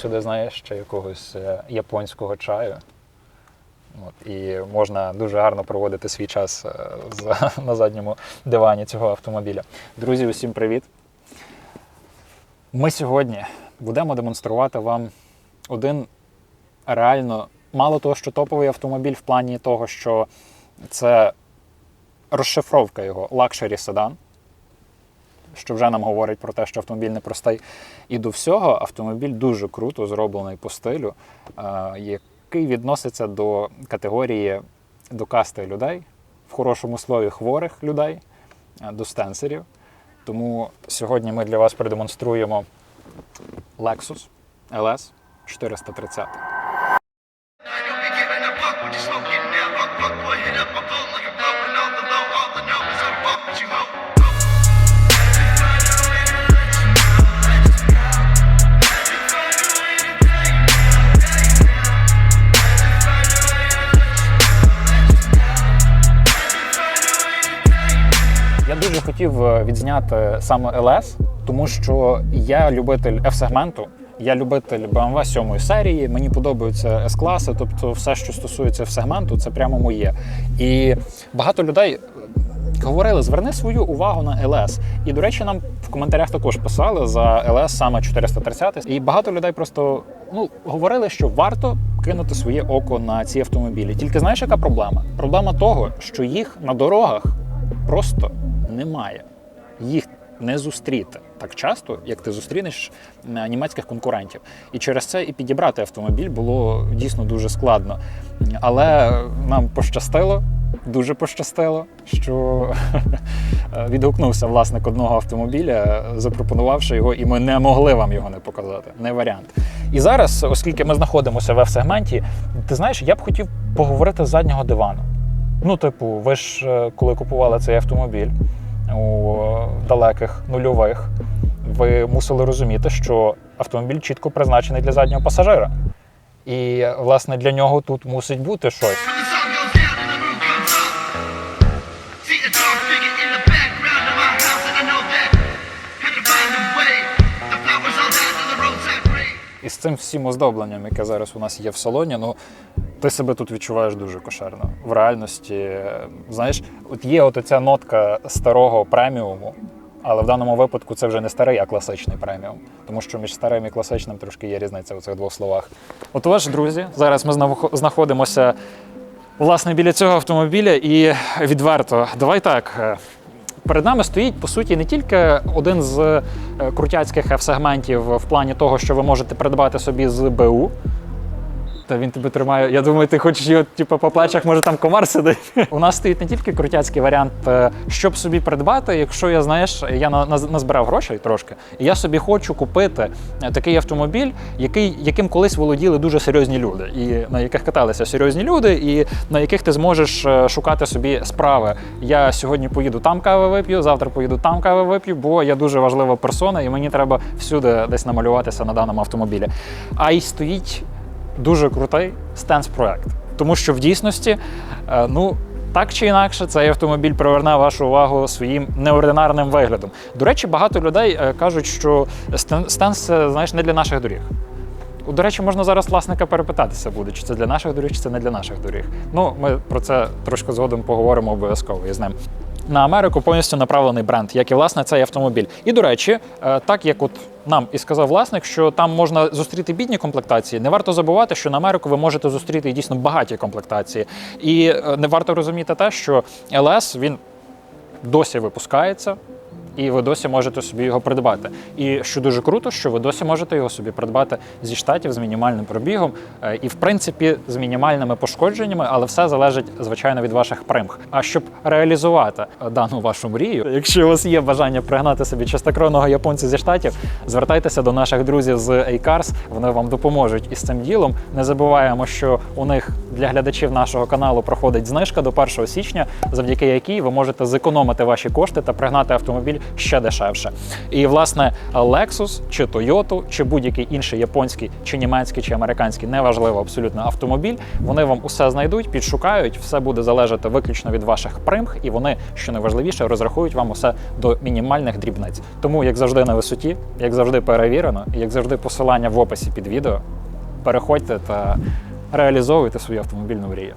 сюди, знаєш, ще якогось е, японського чаю. От, і можна дуже гарно проводити свій час е, на задньому дивані цього автомобіля. Друзі, усім привіт! Ми сьогодні будемо демонструвати вам один реально, мало того, що топовий автомобіль в плані того, що це розшифровка його лакшері седан, що вже нам говорить про те, що автомобіль непростий. І до всього автомобіль дуже круто зроблений по стилю, е, який відноситься до категорії до касти людей, в хорошому слові хворих людей, е, до стенсерів. Тому сьогодні ми для вас продемонструємо Lexus LS 430. Хотів е, відзняти саме LS, тому що я любитель F-сегменту, я любитель BMW 7 серії, мені подобаються S-класи, тобто все, що стосується F-сегменту, це прямо моє. І багато людей говорили, зверни свою увагу на LS. І, до речі, нам в коментарях також писали за LS саме 430. І багато людей просто ну, говорили, що варто кинути своє око на ці автомобілі. Тільки знаєш, яка проблема? Проблема того, що їх на дорогах просто немає. Їх не зустріти так часто, як ти зустрінеш німецьких конкурентів. І через це і підібрати автомобіль було дійсно дуже складно. Але нам пощастило, дуже пощастило, що відгукнувся власник одного автомобіля, запропонувавши його, і ми не могли вам його не показати. Не варіант. І зараз, оскільки ми знаходимося в F-сегменті, ти знаєш, я б хотів поговорити з заднього дивану. Ну, типу, ви ж е, коли купували цей автомобіль у далеких нульових, ви мусили розуміти, що автомобіль чітко призначений для заднього пасажира. І, власне, для нього тут мусить бути щось. І з цим всім оздобленням, яке зараз у нас є в салоні, ну ти себе тут відчуваєш дуже кошерно. В реальності, е, знаєш, от є от ця нотка старого преміуму, але в даному випадку це вже не старий, а класичний преміум. Тому що між старим і класичним трошки є різниця у цих двох словах. Отож, друзі, зараз ми знаходимося власне біля цього автомобіля, і відверто, давай так. е, Перед нами стоїть по суті не тільки один з е, крутяцьких F-сегментів в плані того, що ви можете придбати собі з БУ. Та він тебе тримає. Я думаю, ти хочеш його типу, по плечах, може там комар сидить. У нас стоїть не тільки крутяцький варіант, е, щоб собі придбати, якщо я знаєш, я на- наз- назбирав грошей трошки, і я собі хочу купити е, такий автомобіль, який, яким колись володіли дуже серйозні люди, і на яких каталися серйозні люди, і на яких ти зможеш е, шукати собі справи. Я сьогодні поїду там кави вип'ю, завтра поїду там кави вип'ю, бо я дуже важлива персона, і мені треба всюди десь намалюватися на даному автомобілі. А й стоїть дуже крутий стенс-проект. Тому що в дійсності, е, ну. Так чи інакше, цей автомобіль приверне вашу увагу своїм неординарним виглядом. До речі, багато людей е, кажуть, що стен- стенс це знаєш не для наших доріг. До речі, можна зараз власника перепитатися буде, чи це для наших доріг, чи це не для наших доріг. Ну, ми про це трошки згодом поговоримо обов'язково із ним. На Америку повністю направлений бренд, як і власне цей автомобіль. І до речі, е, так як от нам і сказав власник, що там можна зустріти бідні комплектації, не варто забувати, що на Америку ви можете зустріти дійсно багаті комплектації. І е, не варто розуміти те, що LS він досі випускається. І ви досі можете собі його придбати. І що дуже круто, що ви досі можете його собі придбати зі штатів з мінімальним пробігом е, і, в принципі, з мінімальними пошкодженнями, але все залежить, звичайно, від ваших примх. А щоб реалізувати е, дану вашу мрію, якщо у вас є бажання пригнати собі чистокровного японця зі штатів, звертайтеся до наших друзів з A-Cars, вони вам допоможуть із цим ділом. Не забуваємо, що у них для глядачів нашого каналу проходить знижка до 1 січня, завдяки якій ви можете зекономити ваші кошти та пригнати автомобіль ще дешевше. І власне Lexus чи Toyota, чи будь-який інший японський, чи німецький, чи американський, неважливо абсолютно автомобіль. Вони вам усе знайдуть, підшукають, все буде залежати виключно від ваших примх, і вони, що найважливіше, розрахують вам усе до мінімальних дрібниць. Тому, як завжди, на висоті, як завжди, перевірено, як завжди, посилання в описі під відео. Переходьте та реалізовуйте свою автомобільну мрію.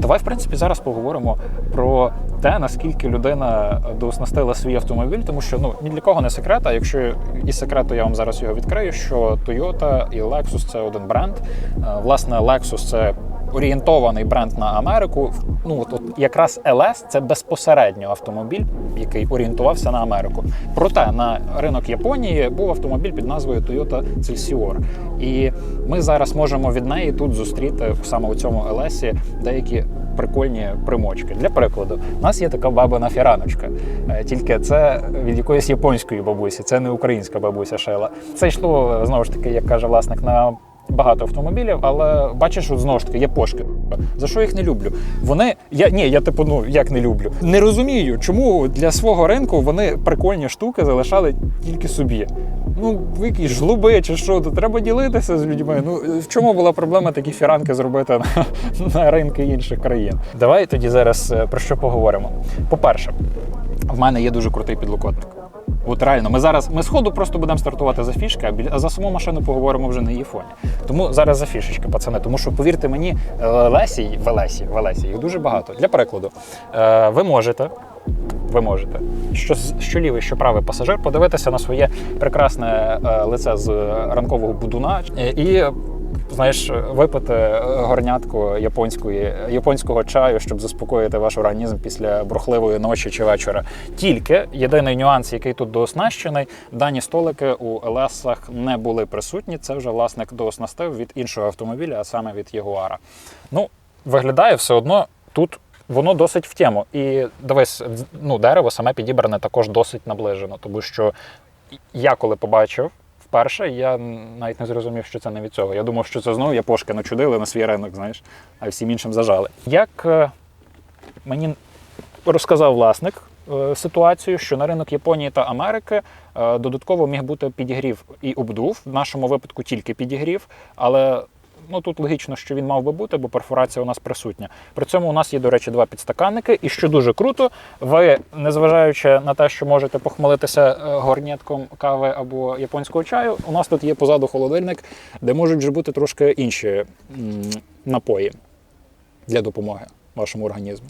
Давай, в принципі, зараз поговоримо про те, наскільки людина дооснастила свій автомобіль, тому що ну ні для кого не секрет, а якщо і секрет, то я вам зараз його відкрию, що Toyota і Lexus це один бренд. Е, Власне, Lexus це орієнтований бренд на Америку. Ну от, от якраз LS це безпосередньо автомобіль, який орієнтувався на Америку. Проте на ринок Японії був автомобіль під назвою Toyota Celsior. І ми зараз можемо від неї тут зустріти саме у цьому LS деякі прикольні примочки. Для прикладу, у нас є така бабина фіраночка, Е, тільки це від якоїсь японської бабусі, це не українська бабуся шила. Це йшло знову ж таки, як каже власник, на багато автомобілів, але бачиш, от знову ж таки, япошки. За що їх не люблю? Вони я ні, я типу, ну як не люблю. Не розумію, чому для свого ринку вони прикольні штуки залишали тільки собі. Ну, якісь жлуби чи що, то треба ділитися з людьми. Ну в чому була проблема такі фіранки зробити на, на ринки інших країн? Давай тоді зараз е, про що поговоримо. По-перше, в мене є дуже крутий підлокотник. От реально, ми зараз ми сходу просто будемо стартувати за фішки, а а за саму машину поговоримо вже на її фоні. Тому зараз за фішечки, пацани. Тому що повірте мені, е, Лесі, Велесі, Велесі, їх дуже багато. Для прикладу, е, ви можете. Ви можете, що, з- що лівий, що правий пасажир, подивитися на своє прекрасне е, лице з ранкового будуна е, і знаєш, випити е, горнятку японської, японського чаю, щоб заспокоїти ваш організм після бурхливої ночі чи вечора. Тільки єдиний нюанс, який тут дооснащений, дані столики у Елесах не були присутні. Це вже власник дооснастив від іншого автомобіля, а саме від Ягуара. Ну, виглядає все одно тут. Воно досить в тему. І дивись, ну, дерево саме підібране також досить наближено, тому що я коли побачив вперше, я навіть не зрозумів, що це не від цього. Я думав, що це знову япошки начудили на свій ринок, знаєш, а всім іншим зажали. Як е, мені розказав власник е, ситуацію, що на ринок Японії та Америки е, додатково міг бути підігрів і обдув. В нашому випадку тільки підігрів, але ну тут логічно, що він мав би бути, бо перфорація у нас присутня. При цьому у нас є, до речі, два підстаканники, і що дуже круто, ви, незважаючи на те, що можете похмелитися е, горнятком кави або японського чаю, у нас тут є позаду холодильник, де можуть вже бути трошки інші напої для допомоги вашому організму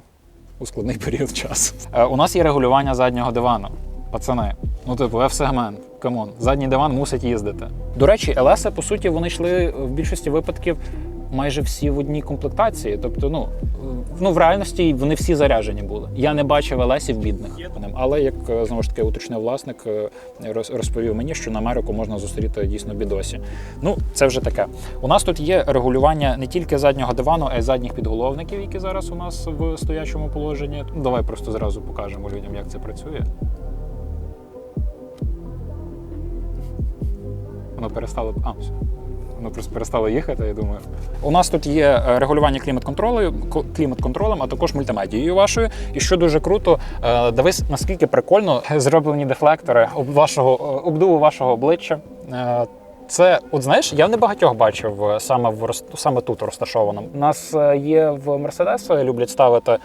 у складний період часу. Е, у нас є регулювання заднього дивану. Пацани, ну типу, F-сегмент, камон, задній диван мусить їздити. До речі, ЛС, по суті, вони йшли в більшості випадків майже всі в одній комплектації. Тобто, ну, е, ну в реальності вони всі заряджені були. Я не бачив ЛСів бідних. Але як е, знову ж таки уточнив власник, е, розповів мені, що на Америку можна зустріти дійсно бідосі. Ну, це вже таке. У нас тут є регулювання не тільки заднього дивану, а й задніх підголовників, які зараз у нас в стоячому положенні. Давай просто зразу покажемо людям, як це працює. Воно перестало. А, все. Воно просто перестало їхати, я думаю. У нас тут є е, регулювання клімат-контролю, ко- клімат-контролем, а також мультимедією вашою. І що дуже круто, е, дивись, наскільки прикольно зроблені дефлектори об вашого е, обдуву вашого обличчя. Це, от знаєш, я не багатьох бачив саме в саме тут розташованим. У нас є в Mercedes, люблять ставити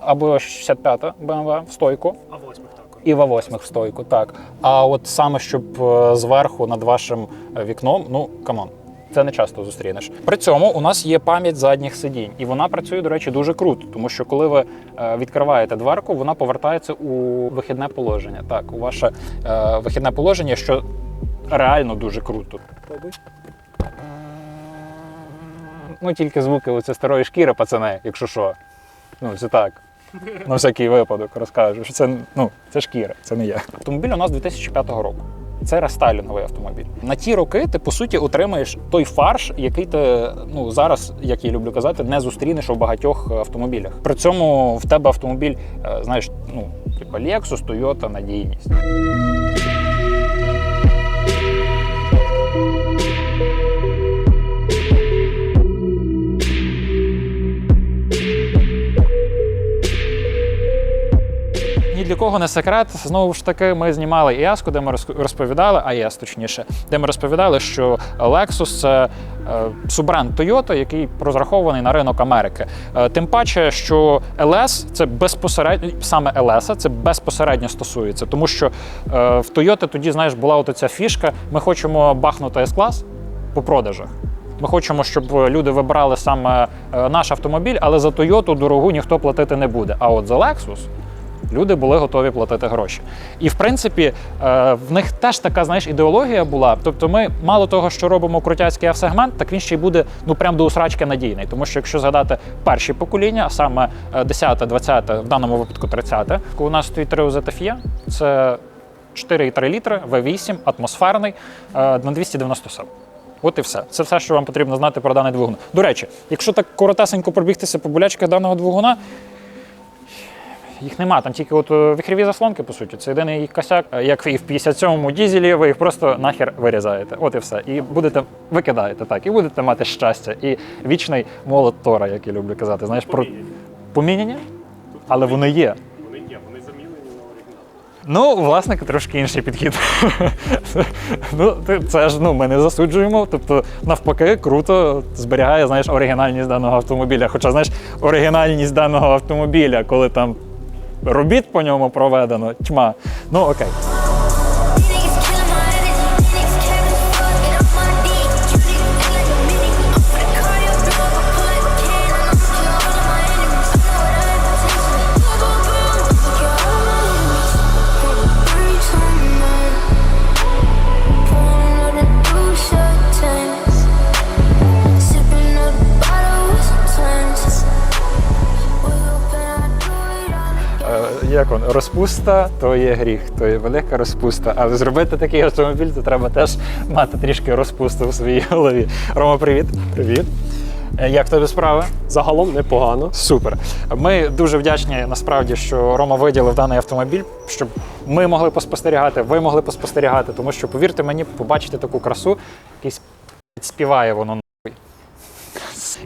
або 65 BMW в стойку, А восьмих також. І в А8 в стойку, так. А от саме щоб е, зверху над вашим е, вікном, ну камон. Це не часто зустрінеш. При цьому у нас є пам'ять задніх сидінь, і вона працює, до речі, дуже круто, тому що коли ви е, відкриваєте дверку, вона повертається у вихідне положення. Так, у ваше е, вихідне положення, що реально дуже круто. Ну, тільки звуки оце старої шкіри, пацани, якщо що. Ну, це так. На всякий випадок розкажу, що це, ну, це шкіра, це не я. Автомобіль у нас 2005 року. Це рестайлінговий автомобіль. На ті роки ти по суті отримаєш той фарш, який ти ну зараз, як я люблю казати, не зустрінеш у багатьох автомобілях. При цьому в тебе автомобіль, е, знаєш, ну типа Lexus, Toyota, надійність. Кого не секрет. Знову ж таки, ми знімали ІАСку, де ми розповідали, АЕС точніше, де ми розповідали, що Lexus це е, суббренд Toyota, який розрахований на ринок Америки. Е, Тим паче, що LS це безпосередньо саме LS це безпосередньо стосується, тому що е, в Toyota тоді, знаєш, була от фішка. Ми хочемо бахнути S-клас по продажах. Ми хочемо, щоб люди вибрали саме наш автомобіль, але за Toyota дорогу ніхто платити не буде. А от за Lexus люди були готові платити гроші. І в принципі, е, в них теж така знаєш ідеологія була. Тобто, ми мало того, що робимо крутяцький F-сегмент, так він ще й буде ну прям до усрачки надійний. Тому що якщо згадати перші покоління, а саме е, 10, 20, в даному випадку 30-те, у нас стоїть 3 ZFE, це 4,3 літри, V8, атмосферний е, на 297. От і все. Це все, що вам потрібно знати про даний двигун. До речі, якщо так коротесенько пробігтися по болячках даного двигуна, їх нема. Там тільки от е, віхрові заслонки, по суті. Це єдиний їх косяк. Е, Як і в 57-му дізелі, ви їх просто нахер вирізаєте. От і все. І будете викидаєте так, і будете мати щастя. І вічний молот Тора, як я люблю казати. Знаєш, про поміняні, але вони є. Вони є, вони замінені на оригінал. Ну, власник трошки інший підхід. ну, це ж ну, ми не засуджуємо. Тобто, навпаки, круто зберігає знаєш, оригінальність даного автомобіля. Хоча, знаєш, оригінальність даного автомобіля, коли там робіт по ньому проведено, тьма. Ну окей. Як он, розпуста то є гріх, то є велика розпуста. Але зробити такий автомобіль, то треба теж мати трішки розпусту в своїй голові. Рома, привіт. Привіт. Е, Як тобі справи? Загалом непогано. Супер. Ми дуже вдячні насправді, що Рома виділив даний автомобіль, щоб ми могли поспостерігати, ви могли поспостерігати, тому що, повірте мені, побачити таку красу, якийсь співає воно нахуй.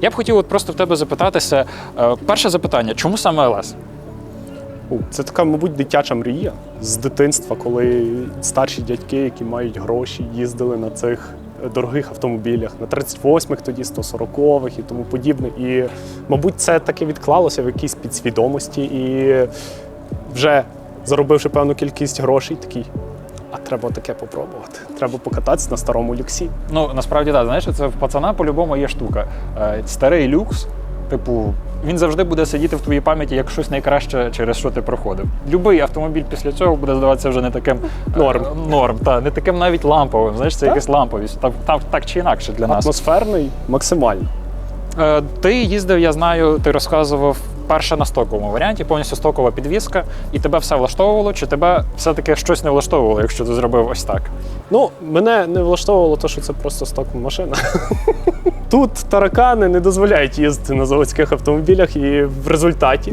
Я б хотів от просто в тебе запитатися. е, Перше запитання: чому саме ЛС? Це така, мабуть, дитяча мрія з дитинства, коли старші дядьки, які мають гроші, їздили на цих дорогих автомобілях, на 38-х, тоді 140-х і тому подібне. І, мабуть, це таки відклалося в якійсь підсвідомості, і вже заробивши певну кількість грошей, такий. А треба таке попробувати. Треба покататися на старому люксі. Ну, насправді так, знаєш, це в пацана по-любому є штука. Е, Старий люкс, типу, він завжди буде сидіти в твоїй пам'яті як щось найкраще, через що ти проходив. Любий автомобіль після цього буде здаватися вже не таким е, Норм. норм та, не таким навіть ламповим. Знаєш, це Так. якась ламповість. Так, так, так чи інакше для нас. Атмосферний максимально. Е, Ти їздив, я знаю, ти розказував перше на стоковому варіанті, повністю стокова підвізка, і тебе все влаштовувало, чи тебе все-таки щось не влаштовувало, якщо ти зробив ось так? Ну, мене не влаштовувало те, що це просто сток машина. Тут таракани не дозволяють їздити на заводських автомобілях, і в результаті.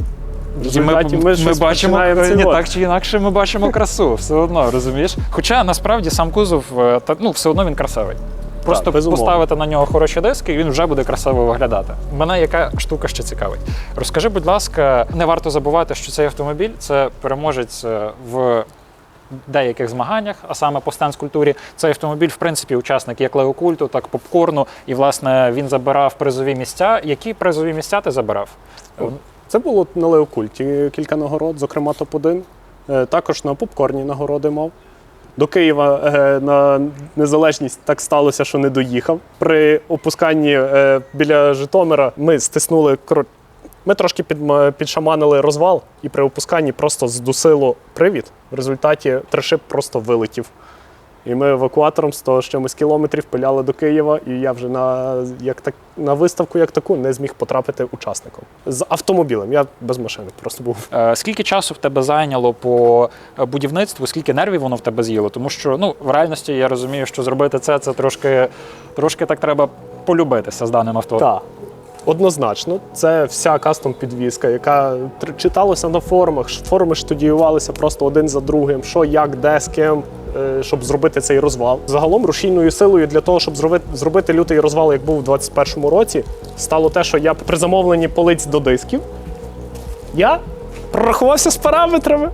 В І ми, результаті ми, щось бачимо не так чи інакше, ми бачимо красу, все одно, розумієш? Хоча насправді сам кузов, е, та, ну, все одно він красивий. Просто безумовно. поставити на нього хороші диски, і він вже буде красиво виглядати. Мене яка штука ще цікавить. Розкажи, будь ласка, не варто забувати, що цей автомобіль це переможець е, в деяких змаганнях, а саме по стенс-культурі. Цей автомобіль, в принципі, учасник як леокульту, так і попкорну. І, власне, він забирав призові місця. Які призові місця ти забирав? Це було на Леокульті кілька нагород, зокрема топ-1. Е, Також на попкорні нагороди мав. До Києва е, на незалежність так сталося, що не доїхав. При опусканні е, біля Житомира ми стиснули Ми трошки підшаманили розвал, і при опусканні просто здусило привід. В результаті тришип просто вилетів. І ми евакуатором з того з чимось кілометрів пиляли до Києва, і я вже на, як так, на виставку як таку не зміг потрапити учасником. З автомобілем. Я без машини просто був. Е, Скільки часу в тебе зайняло по е, будівництву, скільки нервів воно в тебе з'їло? Тому що ну, в реальності я розумію, що зробити це це трошки, трошки так треба полюбитися з даним авто. Так. Однозначно, це вся кастом підвізка, яка читалася на форумах. Форуми студіювалися просто один за другим, що, як, де, з ким, щоб зробити цей розвал. Загалом рушійною силою для того, щоб зробити, лютий розвал, як був у 2021 році, стало те, що я при замовленні полиць до дисків я прорахувався з параметрами.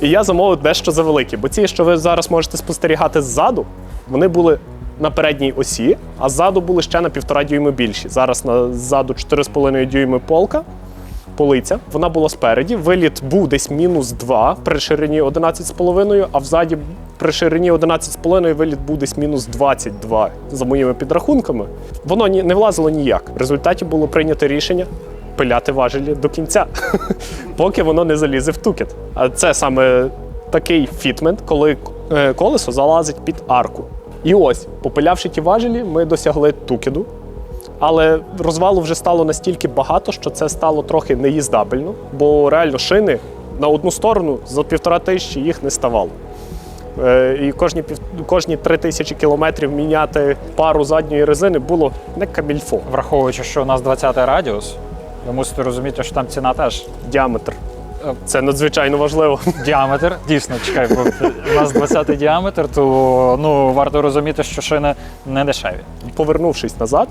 І я замовив дещо завеликі. Бо ці, що ви зараз можете спостерігати ззаду, вони були на передній осі, а ззаду були ще на півтора дюйми більші. Зараз ззаду 4,5 дюйми полка. Полиця, вона була спереді. Виліт був десь мінус 2 при ширині 11,5, а взаді при ширині 11,5 виліт був десь мінус 22 за моїми підрахунками. Воно ні- не влазило ніяк. В результаті було прийнято рішення пиляти важелі до кінця, поки воно не залізе в тукет. А це саме такий фітмент, коли е, колесо залазить під арку. І ось, попилявши ті важелі, ми досягли тукеду. Але розвалу вже стало настільки багато, що це стало трохи неїздабельно, бо реально шини на одну сторону за півтора тисячі їх не ставало. Е, І кожні, кожні три тисячі кілометрів міняти пару задньої резини було не камільфо. Враховуючи, що у нас 20-й радіус, ви мусите розуміти, що там ціна теж. Діаметр. Е. Це надзвичайно важливо. Діаметр, дійсно, чекай, бо у нас 20-й діаметр, то ну, варто розуміти, що шини не дешеві. Повернувшись назад,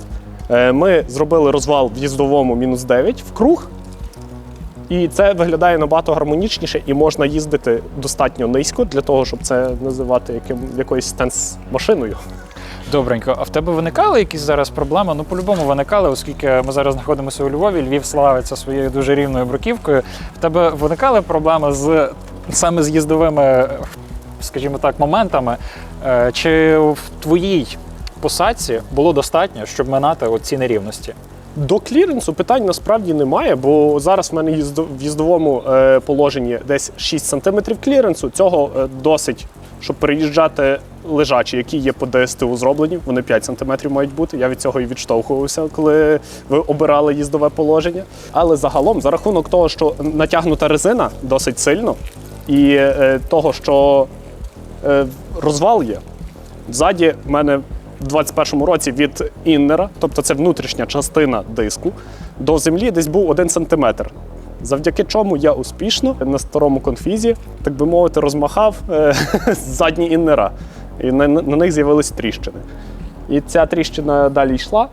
ми зробили розвал в їздовому мінус 9 в круг. І це виглядає набагато гармонічніше, і можна їздити достатньо низько для того, щоб це називати яким, якоюсь стенс-машиною. Добренько, а в тебе виникали якісь зараз проблеми? Ну, по-любому виникали, оскільки ми зараз знаходимося у Львові. Львів славиться своєю дуже рівною бруківкою. В тебе виникали проблеми з саме з їздовими, скажімо так, моментами? Е, Чи в твоїй посадці було достатньо, щоб минати оці нерівності? До кліренсу питань насправді немає, бо зараз в мене в їздовому е, положенні десь 6 см кліренсу. Цього е, досить, щоб переїжджати лежачі, які є по ДСТУ зроблені. Вони 5 см мають бути. Я від цього і відштовхувався, коли ви обирали їздове положення. Але загалом, за рахунок того, що натягнута резина досить сильно, і е, того, що розвал є. Ззаді в мене в 21-му році від іннера, тобто це внутрішня частина диску, до землі десь був 1 см. Завдяки чому я успішно на старому конфізі, так би мовити, розмахав е, задні іннера. І на, на них з'явились тріщини. І ця тріщина далі йшла.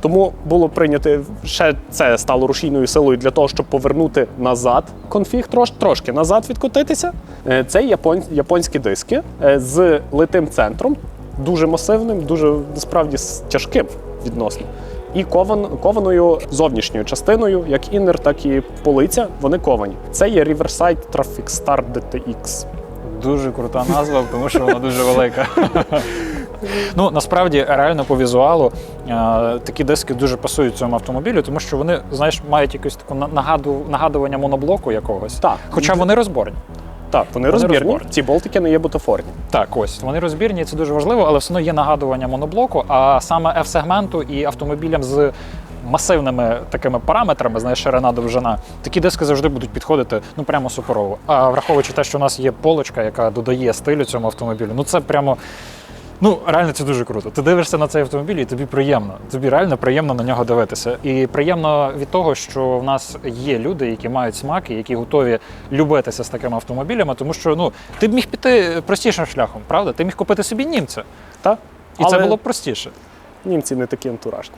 Тому було прийнято ще це стало рушійною силою для того, щоб повернути назад конфіг, трош, трошки назад відкотитися. Е, Це япон, японські диски е, з литим центром, дуже масивним, дуже насправді тяжким відносно. І кован, кованою зовнішньою частиною, як іннер, так і полиця, вони ковані. Це є Riverside Traffic Star DTX. Дуже крута назва, тому що вона дуже велика. Ну насправді реально по візуалу е, такі диски дуже пасують цьому автомобілю, тому що вони, знаєш, мають якусь таку на- нагаду, нагадування моноблоку якогось. Так. Хоча вони розборні. Так, вони, розбірні. розборні. Ці болтики не є бутафорні. Так, ось вони розбірні, це дуже важливо, але все одно є нагадування моноблоку. А саме F-сегменту і автомобілям з масивними такими параметрами, знаєш, ширина довжина, такі диски завжди будуть підходити ну прямо суперово. А враховуючи те, що у нас є полочка, яка додає стилю цьому автомобілю, ну це прямо. Ну, реально це дуже круто. Ти дивишся на цей автомобіль, і тобі приємно. Тобі реально приємно на нього дивитися. І приємно від того, що в нас є люди, які мають смаки, які готові любитися з такими автомобілями, тому що ну ти б міг піти простішим шляхом, правда? Ти міг купити собі німця, Та? і це було б простіше. німці не такі антуражні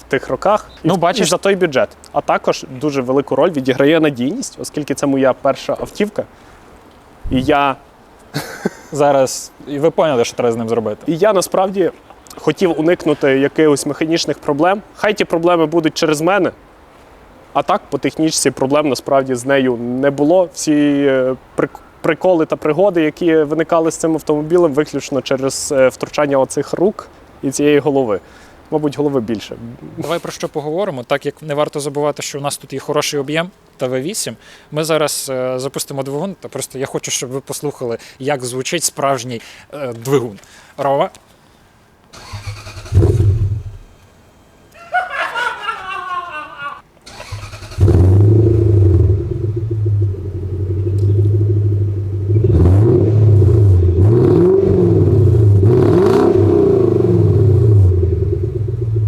в тих роках. Ну, в- бачиш- і за той бюджет. А також дуже велику роль відіграє надійність, оскільки це моя перша автівка. І я, Зараз і ви поняли, що треба з ним зробити. і я насправді хотів уникнути якихось механічних проблем. Хай ті проблеми будуть через мене. А так, по технічці проблем насправді з нею не було. Всі е, приколи та пригоди, які виникали з цим автомобілем, виключно через е, втручання оцих рук і цієї голови. Мабуть, голови більше. Давай про що поговоримо. Так як не варто забувати, що у нас тут є хороший об'єм та V8. Ми зараз е, запустимо двигун, та просто я хочу, щоб ви послухали, як звучить справжній е, двигун. Рова.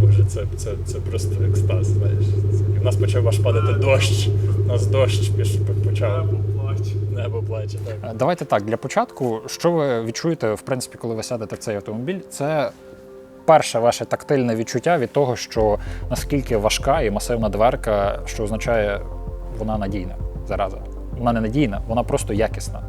Боже, це, це, це просто екстаз, знаєш. У нас почав аж падати дощ. У нас дощ почав. Небо плаче. Так. Давайте так, для початку, що ви відчуєте, в принципі, коли ви сядете в цей автомобіль, це перше ваше тактильне відчуття від того, що наскільки важка і масивна дверка, що означає, вона надійна зараза. Вона не надійна, вона просто якісна.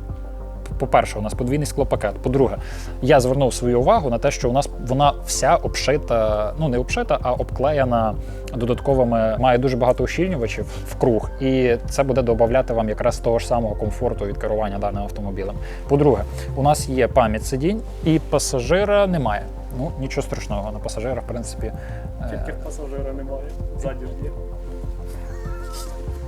По-перше, у нас подвійний склопакет. По-друге, я звернув свою увагу на те, що у нас вона вся обшита, ну не обшита, а обклеєна додатковими, має дуже багато ущільнювачів в круг, і це буде додати вам якраз того ж самого комфорту від керування даним автомобілем. По-друге, у нас є пам'ять сидінь, і пасажира немає. Ну нічого страшного на пасажира, в принципі. е, пасажира немає. Ззаді ж є.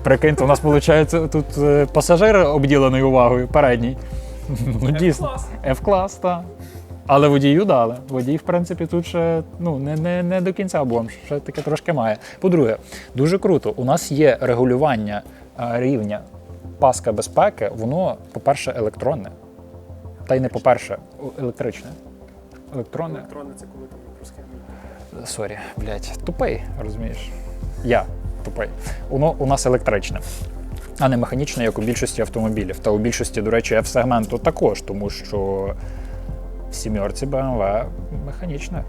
Прикиньте, у нас виходить тут е, пасажир обділений увагою, передній. Ну, дійсно. F-клас, так. Але водію дали. Водій, в принципі, тут ще ну, не, не, не до кінця облом, ще таке трошки має. По-друге, дуже круто. У нас є регулювання е, рівня паска безпеки, воно, по-перше, електронне. Та й не по-перше, електричне. Електронне. Електрони це коли там по схемі. Сорі, блядь, тупий, розумієш? Я тупий. Воно у нас електричне, а не механічне, як у більшості автомобілів. Та у більшості, до речі, F-сегменту також, тому що в сімерці BMW механічне.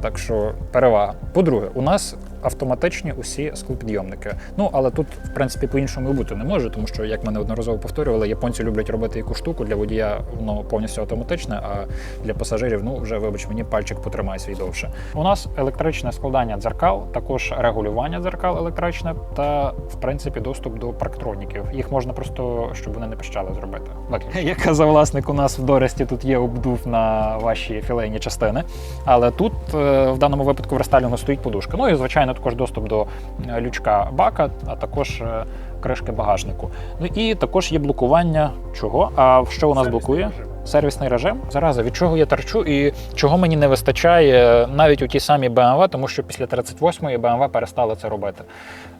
Так що перевага. По-друге, у нас автоматичні усі склопідйомники. Ну, але тут, в принципі, по-іншому і бути не може, тому що, як ми неодноразово повторювали, японці люблять робити яку штуку. Для водія воно повністю автоматичне, а для пасажирів, ну вже вибач, мені пальчик потримай свій довше. У нас електричне складання дзеркал, також регулювання дзеркал електричне та, в принципі, доступ до парктроніків. Їх можна просто, щоб вони не пищали, зробити. Як казав власник, у нас в Доресті тут є обдув на ваші філейні частини, але тут е, в даному випадку в рестайлінгу стоїть подушка. Ну і звичайно, також доступ до е, лючка бака, а також е, кришки багажнику. Ну і також є блокування чого. А що у нас блокує? Сервісний режим. Зараза, від чого я терчу і чого мені не вистачає навіть у тій самій BMW, тому що після 38-ї BMW перестали це робити.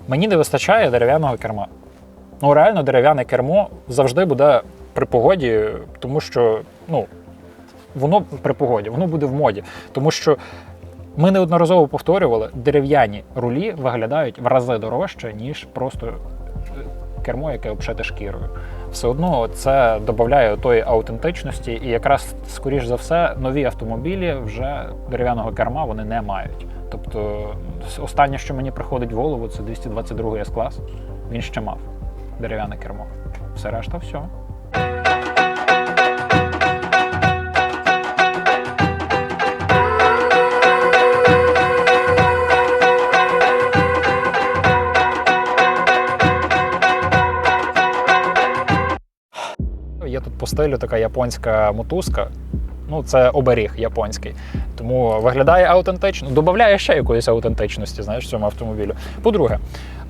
Мені не вистачає дерев'яного керма. Ну реально дерев'яне кермо завжди буде при погоді, тому що ну, воно при погоді, воно буде в моді. Тому що ми неодноразово повторювали, дерев'яні рулі виглядають в рази дорожче, ніж просто кермо, яке обшите шкірою. Все одно це додає тої аутентичності, і якраз, скоріш за все, нові автомобілі вже дерев'яного керма вони не мають. Тобто, останнє, що мені приходить в голову, це 222 S-клас. Він ще мав дерев'яне кермо. Все решта, все. Є тут по стилю така японська мотузка. Ну, це оберіг японський. Тому виглядає аутентично. Додає ще якоїсь аутентичності, знаєш, цьому автомобілю. По-друге,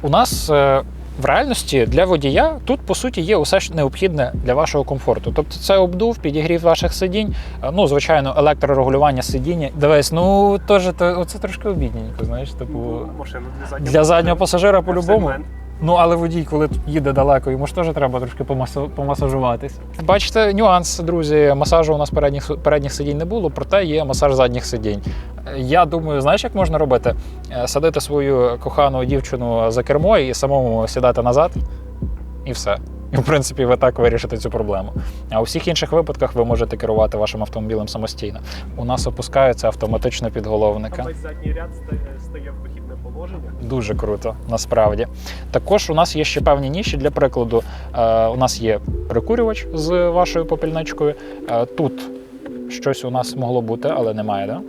у нас е, в реальності для водія тут, по суті, є усе ж необхідне для вашого комфорту. Тобто це обдув, підігрів ваших сидінь, е, ну, звичайно, електрорегулювання сидіння. Дивись, ну теж оце трошки обідненько, знаєш, типу. Заднього, Для заднього пасажира по-любому. Ну, але водій, коли їде далеко, йому ж теж треба трошки помасажуватись. Бачите, нюанс, друзі, масажу у нас передніх, передніх сидінь не було, проте є масаж задніх сидінь. Я думаю, знаєш, як можна робити? Е, Садити свою кохану дівчину за кермо і самому сідати назад, і все. І, в принципі, ви так вирішите цю проблему. А у всіх інших випадках ви можете керувати вашим автомобілем самостійно. У нас опускаються автоматично підголовники. Весь задній ряд стає, стає в вихідне. Дуже круто, насправді. Також у нас є ще певні ніші. Для прикладу, е, у нас є прикурювач з вашою попільничкою. Е, тут щось у нас могло бути, але немає, да?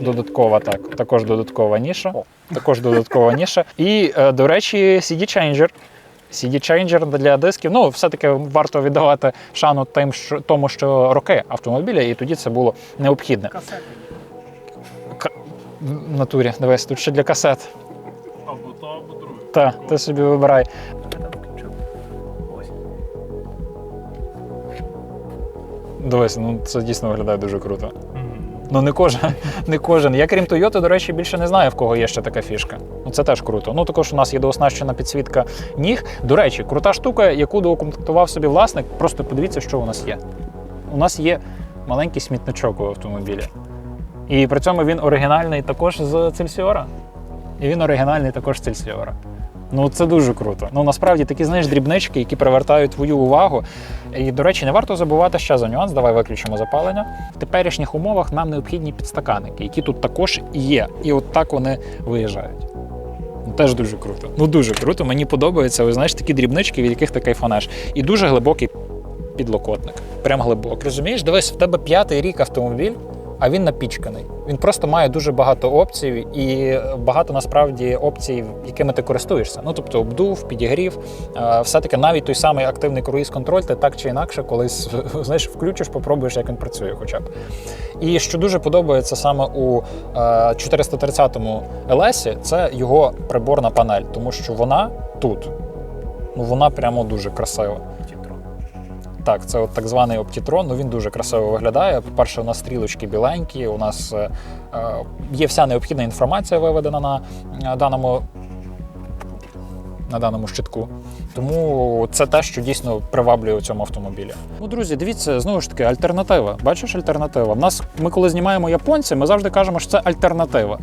Додаткова, так. Також додаткова ніша. Також додаткова ніша. І, е, до речі, CD Changer. CD-чейнджер для дисків. Ну, все-таки варто віддавати шану тим, що, тому, що роки автомобіля, і тоді це було необхідне. Касети. К... В натурі, дивись, тут ще для касет. Або то, або друге. Та, ти собі вибирай. Дивись, ну це дійсно виглядає дуже круто. Ну не кожен, не кожен. Я крім Toyota, до речі, більше не знаю, в кого є ще така фішка. Ну це теж круто. Ну також у нас є дооснащена підсвітка ніг. До речі, крута штука, яку доукомплектував собі власник. Просто подивіться, що у нас є. У нас є маленький смітничок у автомобілі. І при цьому він оригінальний також з Цельсіора. І він оригінальний також з Цельсіора. Ну це дуже круто. Ну насправді такі знаєш дрібнички, які привертають твою увагу. І, до речі, не варто забувати ще за нюанс. Давай виключимо запалення. В теперішніх умовах нам необхідні підстаканники, які тут також є. І от так вони виїжджають. Ну, Теж дуже круто. Ну дуже круто. Мені подобається. Ви знаєш такі дрібнички, від яких ти кайфанеш. І дуже глибокий підлокотник. Прям глибокий. Розумієш, дивись, в тебе п'ятий рік автомобіль, а він напічканий. Він просто має дуже багато опцій і багато насправді опцій, якими ти користуєшся. Ну тобто обдув, підігрів, е, все-таки навіть той самий активний круїз-контроль, ти так чи інакше колись знаєш, включиш, попробуєш, як він працює, хоча б. І що дуже подобається саме у е, 430-му LS, це його приборна панель, тому що вона тут. Ну вона прямо дуже красива. Так, це от так званий оптітрон. Ну він дуже красиво виглядає. По-перше, у нас стрілочки біленькі, у нас е, е, є вся необхідна інформація виведена на е, даному. На даному щитку. Тому це те, що дійсно приваблює у цьому автомобілі. Ну, друзі, дивіться, знову ж таки, альтернатива. Бачиш, альтернатива. В нас, ми коли знімаємо японці, ми завжди кажемо, що це альтернатива.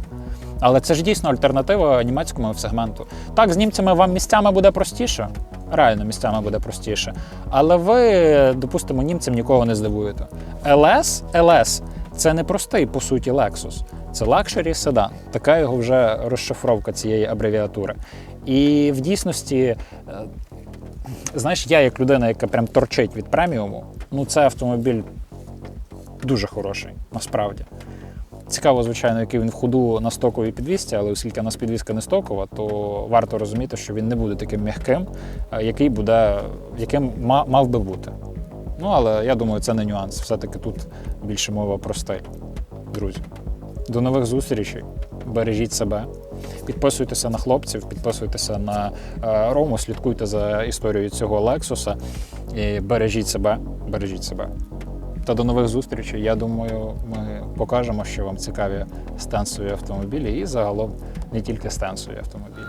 Але це ж дійсно альтернатива німецькому сегменту. Так, з німцями вам місцями буде простіше, реально місцями буде простіше. Але ви, допустимо, німцям нікого не здивуєте. LS, LS це не простий, по суті, Lexus. Це лакшері седан. Така його вже розшифровка цієї абревіатури. І в дійсності, е, знаєш, я як людина, яка прям торчить від преміуму, ну це автомобіль дуже хороший, насправді. Цікаво, звичайно, який він в ходу на стоковій підвісці, але оскільки у нас підвізка не стокова, то варто розуміти, що він не буде таким м'яким, е, який буде, яким мав би бути. Ну, але я думаю, це не нюанс. Все-таки тут більше мова про стиль. Друзі. До нових зустрічей. Бережіть себе. Підписуйтеся на хлопців, підписуйтеся на е, Рому, слідкуйте за історією цього Лексуса. І бережіть себе, бережіть себе. Та до нових зустрічей. Я думаю, ми покажемо, що вам цікаві станцеві автомобілі і загалом не тільки станцеві автомобілі.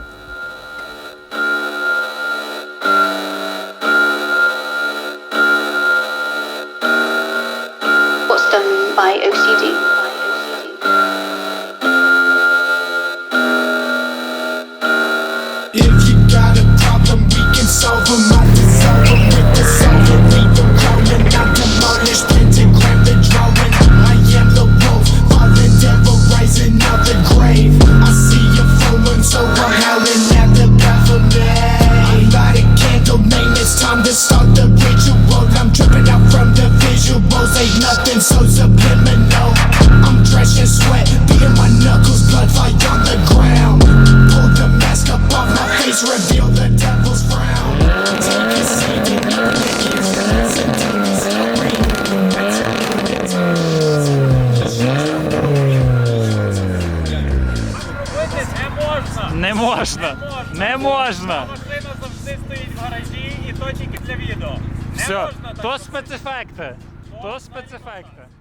гаражі